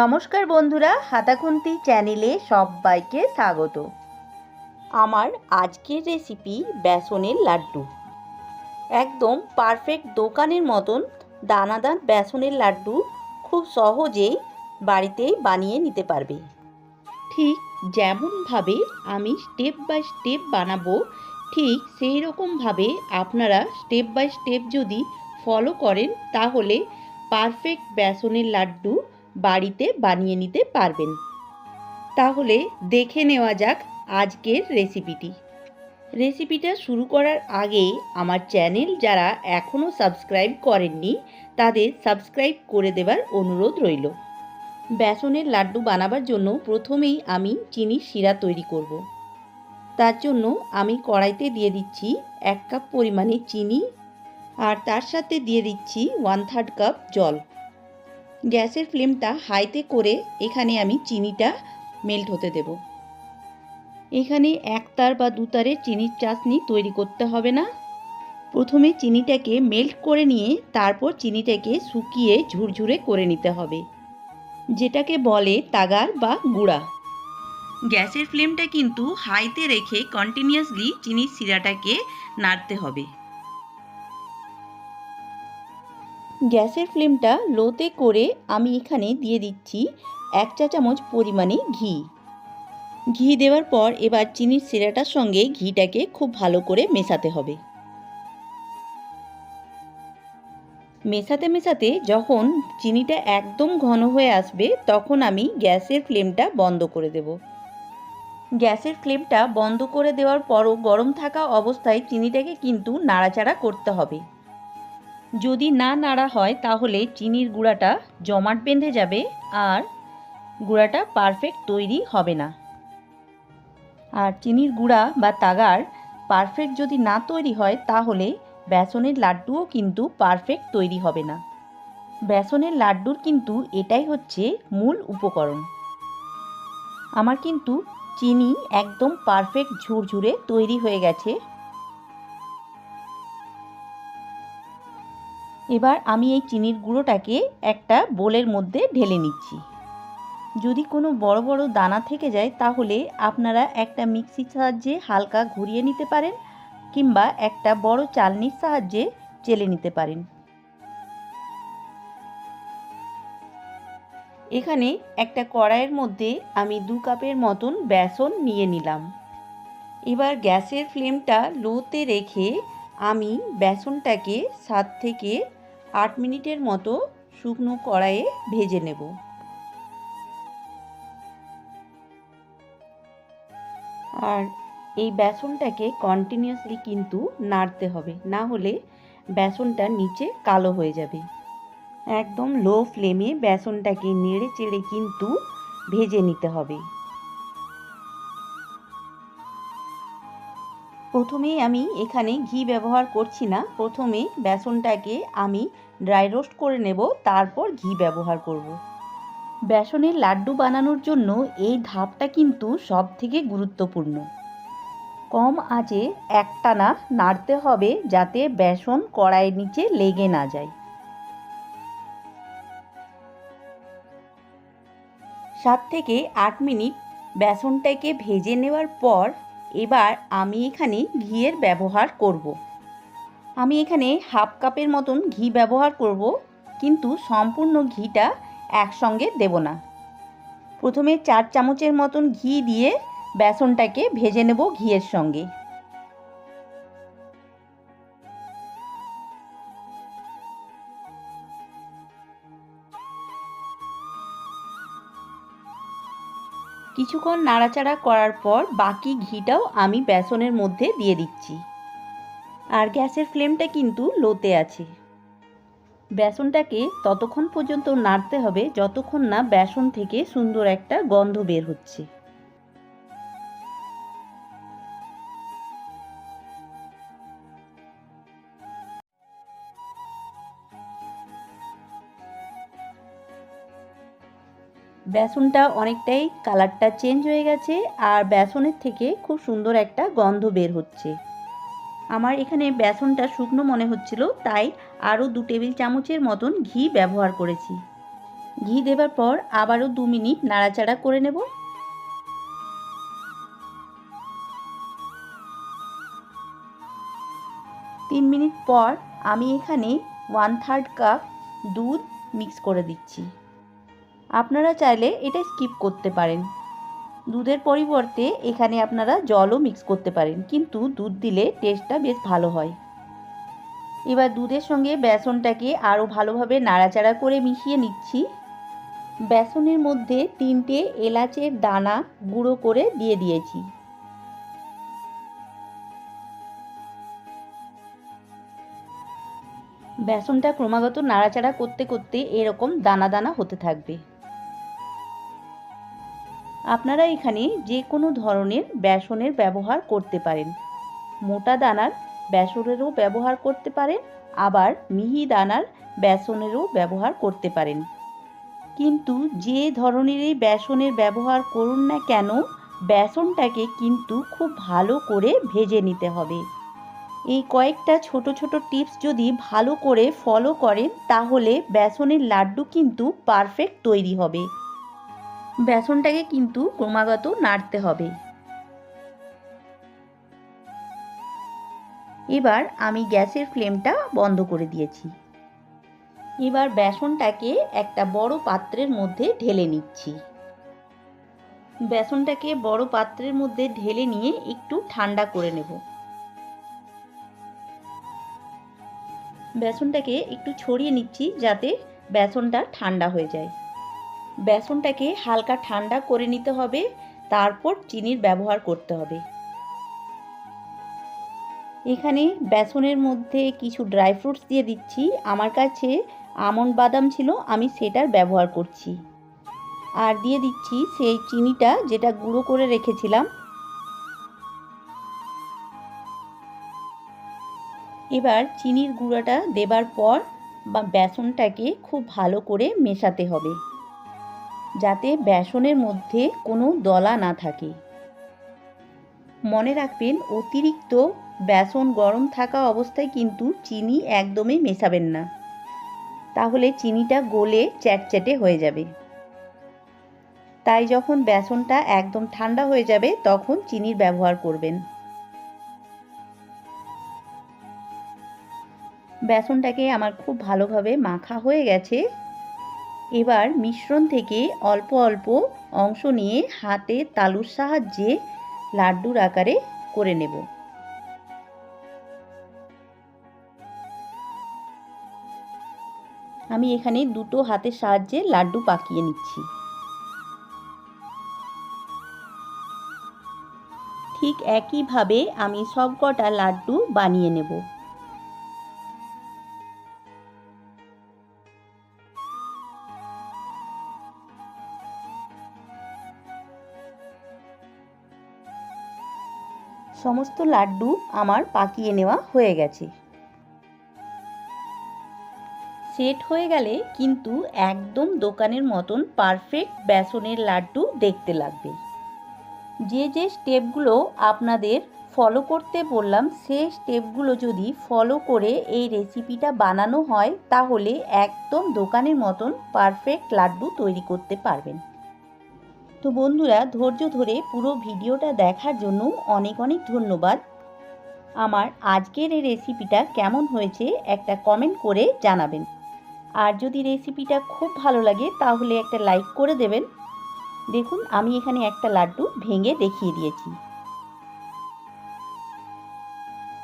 নমস্কার বন্ধুরা, হাতাখুন্তি চ্যানেলে সবাইকে স্বাগত। আমার আজকের রেসিপি বেসনের লাড্ডু। একদম পারফেক্ট দোকানের মতন দানাদার বেসনের লাড্ডু খুব সহজেই বাড়িতেই বানিয়ে নিতে পারবে। ঠিক যেমনভাবে আমি স্টেপ বাই স্টেপ বানাবো, ঠিক সেই রকমভাবে আপনারা স্টেপ বাই স্টেপ যদি ফলো করেন, তাহলে পারফেক্ট বেসনের লাড্ডু বাড়িতে বানিয়ে নিতে পারবেন। তাহলে দেখে নেওয়া যাক আজকের রেসিপিটি। রেসিপিটা শুরু করার আগে আমার চ্যানেল যারা এখনও সাবস্ক্রাইব করেননি, তাদের সাবস্ক্রাইব করে দেবার অনুরোধ রইল। বেসনের লাড্ডু বানাবার জন্য প্রথমেই আমি চিনির শিরা তৈরি করব। তার জন্য আমি কড়াইতে দিয়ে দিচ্ছি এক কাপ পরিমাণে চিনি আর তার সাথে দিয়ে দিচ্ছি ওয়ান থার্ড কাপ জল। গ্যাসের ফ্লেমটা হাইতে করে এখানে আমি চিনিটা মেল্ট হতে দেব। এখানে এক তার বা দু তারের চিনির চাশনি তৈরি করতে হবে না। প্রথমে চিনিটাকে মেল্ট করে নিয়ে তারপর চিনিটাকে শুকিয়ে ঝুরঝুরে করে নিতে হবে, যেটাকে বলে তাগার বা গুঁড়া। গ্যাসের ফ্লেমটা কিন্তু হাইতে রেখে কন্টিনিউয়াসলি চিনির শিরাটাকে নাড়তে হবে। গ্যাসের ফ্লেমটা লোতে করে আমি এখানে দিয়ে দিচ্ছি এক চা চামচ পরিমাণে ঘি। ঘি দেওয়ার পর এবার চিনির সিরাটার সঙ্গে ঘিটাকে খুব ভালো করে মেশাতে হবে। মেশাতে মেশাতে যখন চিনিটা একদম ঘন হয়ে আসবে তখন আমি গ্যাসের ফ্লেমটা বন্ধ করে দেব। গ্যাসের ফ্লেমটা বন্ধ করে দেওয়ার পরও গরম থাকা অবস্থায় চিনিটাকে কিন্তু নাড়াচাড়া করতে হবে। যদি না নাড়া হয় তাহলে চিনির গুঁড়াটা জমাট বেঁধে যাবে আর গুঁড়াটা পারফেক্ট তৈরি হবে না। আর চিনির গুঁড়া বা তাগার পারফেক্ট যদি না তৈরি হয় তাহলে বেসনের লাড্ডুও কিন্তু পারফেক্ট তৈরি হবে না। বেসনের লাড্ডুর কিন্তু এটাই হচ্ছে মূল উপকরণ। আমার কিন্তু চিনি একদম পারফেক্ট ঝুরঝুরে তৈরি হয়ে গেছে। এবার আমি এই চিনির গুঁড়োটাকে একটা বোলের মধ্যে ঢেলে নিচ্ছি। যদি কোনো বড় বড় দানা থেকে যায়, তাহলে আপনারা একটা মিক্সির সাহায্যে হালকা ঘুরিয়ে নিতে পারেন কিংবা একটা বড় চালনির সাহায্যে চেলে নিতে পারেন। এখানে একটা কড়াইয়ের মধ্যে আমি দু কাপের মতন বেসন নিয়ে নিলাম। এবার গ্যাসের ফ্লেমটা লোতে রেখে আমি বেসনটাকে সাত থেকে আট মিনিটের মতো শুকনো কড়াইয়ে ভেজে নেব। আর এই বেসনটাকে কন্টিনিউয়াসলি কিন্তু নাড়তে হবে, না হলে বেসনটা নিচে কালো হয়ে যাবে। একদম লো ফ্লেমে বেসনটাকে নেড়ে চেড়ে কিন্তু ভেজে নিতে হবে। প্রথমেই আমি এখানে ঘি ব্যবহার করছি না। প্রথমে বেসনটাকে আমি ড্রাই রোস্ট করে নেব, তারপর ঘি ব্যবহার করব। বেসনের লাড্ডু বানানোর জন্য এই ধাপটা কিন্তু সব থেকে গুরুত্বপূর্ণ। কম আঁচে একটানা নাড়তে হবে যাতে বেসন কড়াইয়ের নিচে লেগে না যায়। সাত থেকে আট মিনিট বেসনটাকে ভেজে নেওয়ার পর এবার আমি এখানে ঘিয়ের ব্যবহার করব। আমি এখানে হাফ কাপের মতন ঘি ব্যবহার করব, কিন্তু সম্পূর্ণ ঘিটা একসঙ্গে দেব না প্রথমে চার চামচের মতন ঘি দিয়ে বেসনটাকে ভেজে নেব ঘিয়ের সঙ্গে কিছুক্ষণ নাড়াচাড়া করার পর বাকি ঘিটাও আমি বেসনের মধ্যে দিয়ে দিচ্ছি। আর গ্যাসের ফ্লেমটা কিন্তু লোতে আছে। বেসনটাকে ততক্ষণ পর্যন্ত নাড়তে হবে, যতক্ষণ না বেসন থেকে সুন্দর একটা গন্ধ বের হচ্ছে। বেসনটা অনেকটাই কালারটা চেঞ্জ হয়ে গেছে আর বেসনের থেকে খুব সুন্দর একটা গন্ধ বের হচ্ছে। আমার এখানে বেসনটা শুকনো মনে হচ্ছিল, তাই আরও দু টেবিল চামচের মতন ঘি ব্যবহার করেছি। ঘি দেবার পর আবারও দু মিনিট নাড়াচাড়া করে নেব। তিন মিনিট পর আমি এখানে ওয়ান থার্ড কাপ দুধ মিক্স করে দিচ্ছি। আপনারা চাইলে এটা স্কিপ করতে পারেন। দুধের পরিবর্তে এখানে আপনারা জলও মিক্স করতে পারেন, কিন্তু দুধ দিলে টেস্টটা বেশ ভালো হয়। এবার দুধের সঙ্গে বেসনটাকে আরও ভালোভাবে নাড়াচাড়া করে মিশিয়ে নিচ্ছি। বেসনের মধ্যে তিনটে এলাচের দানা গুঁড়ো করে দিয়ে দিয়েছি। বেসনটা ক্রমাগত নাড়াচাড়া করতে করতে এরকম দানা দানা হতে থাকবে। আপনারা এখানে যে কোনো ধরনের বেসনের ব্যবহার করতে পারেন। মোটা দানার বেসনেরও ব্যবহার করতে পারেন, আবার মিহি দানার বেসনেরও ব্যবহার করতে পারেন। কিন্তু যে ধরনেরই বেসনের ব্যবহার করুন না কেন, বেসনটাকে কিন্তু খুব ভালো করে ভেজে নিতে হবে। এই কয়েকটা ছোট ছোট টিপস যদি ভালো করে ফলো করেন, তাহলে বেসনের লাড্ডু কিন্তু পারফেক্ট তৈরি হবে। বেসনটাকে কিন্তু ক্রমাগত নাড়তে হবে। এবার আমি গ্যাসের ফ্লেমটা বন্ধ করে দিয়েছি। এবার বেসনটাকে একটা বড় পাত্রের মধ্যে ঢেলে নিচ্ছি। বেসনটাকে বড় পাত্রের মধ্যে ঢেলে নিয়ে একটু ঠান্ডা করে নেব। বেসনটাকে একটু ছড়িয়ে নিচ্ছি যাতে বেসনটা ঠান্ডা হয়ে যায়। বেসনটাকে হালকা ঠান্ডা করে নিতে হবে, তারপর চিনির ব্যবহার করতে হবে। এখানে বেসনের মধ্যে কিছু ড্রাই ফ্রুটস দিয়ে দিচ্ছি। আমার কাছে আমন্ড বাদাম ছিল, আমি সেটার ব্যবহার করছি। আর দিয়ে দিচ্ছি সেই চিনিটা যেটা গুঁড়ো করে রেখেছিলাম। এবার চিনির গুঁড়োটা দেবার পর বা বেসনটাকে খুব ভালো করে মেশাতে হবে। যাতে বেসনের মধ্যে কোনো দলা না থাকে। মনে রাখবেন, অতিরিক্ত বেসন গরম থাকা অবস্থায় কিন্তু চিনি একদমই মেশাবেন না। তাহলে চিনিটা গলে চ্যাটচ্যাটে হয়ে যাবে। তাই যখন বেসনটা একদম ঠান্ডা হয়ে যাবে, তখন চিনির ব্যবহার করবেন। বেসনটাকে আমার খুব ভালোভাবে মাখা হয়ে গেছে। এবার মিশ্রণ থেকে অল্প অল্প অংশ নিয়ে হাতে তালুর সাহায্যে লাড্ডুর আকারে করে নেব। আমি এখানে দুটো হাতের সাহায্যে লাড্ডু পাকিয়ে নিচ্ছি। ঠিক একইভাবে আমি সব কটা লাড্ডু বানিয়ে নেব। সমস্ত লাড্ডু আমার পাকিয়ে নেওয়া হয়ে গেছে। সেট হয়ে গেলে কিন্তু একদম দোকানের মতন পারফেক্ট বেসনের লাড্ডু দেখতে লাগবে। যে যে স্টেপগুলো আপনাদের ফলো করতে বললাম সেই স্টেপগুলো যদি ফলো করে এই রেসিপিটা বানানো হয়, তাহলে একদম দোকানের মতন পারফেক্ট লাড্ডু তৈরি করতে পারবেন। তো বন্ধুরা, ধৈর্য ধরে পুরো ভিডিওটা দেখার জন্য অনেক অনেক ধন্যবাদ। আমার আজকের এই রেসিপিটা কেমন হয়েছে একটা কমেন্ট করে জানাবেন। আর যদি রেসিপিটা খুব ভালো লাগে, তাহলে একটা লাইক করে দেবেন। দেখুন, আমি এখানে একটা লাড্ডু ভেঙে দেখিয়ে দিয়েছি।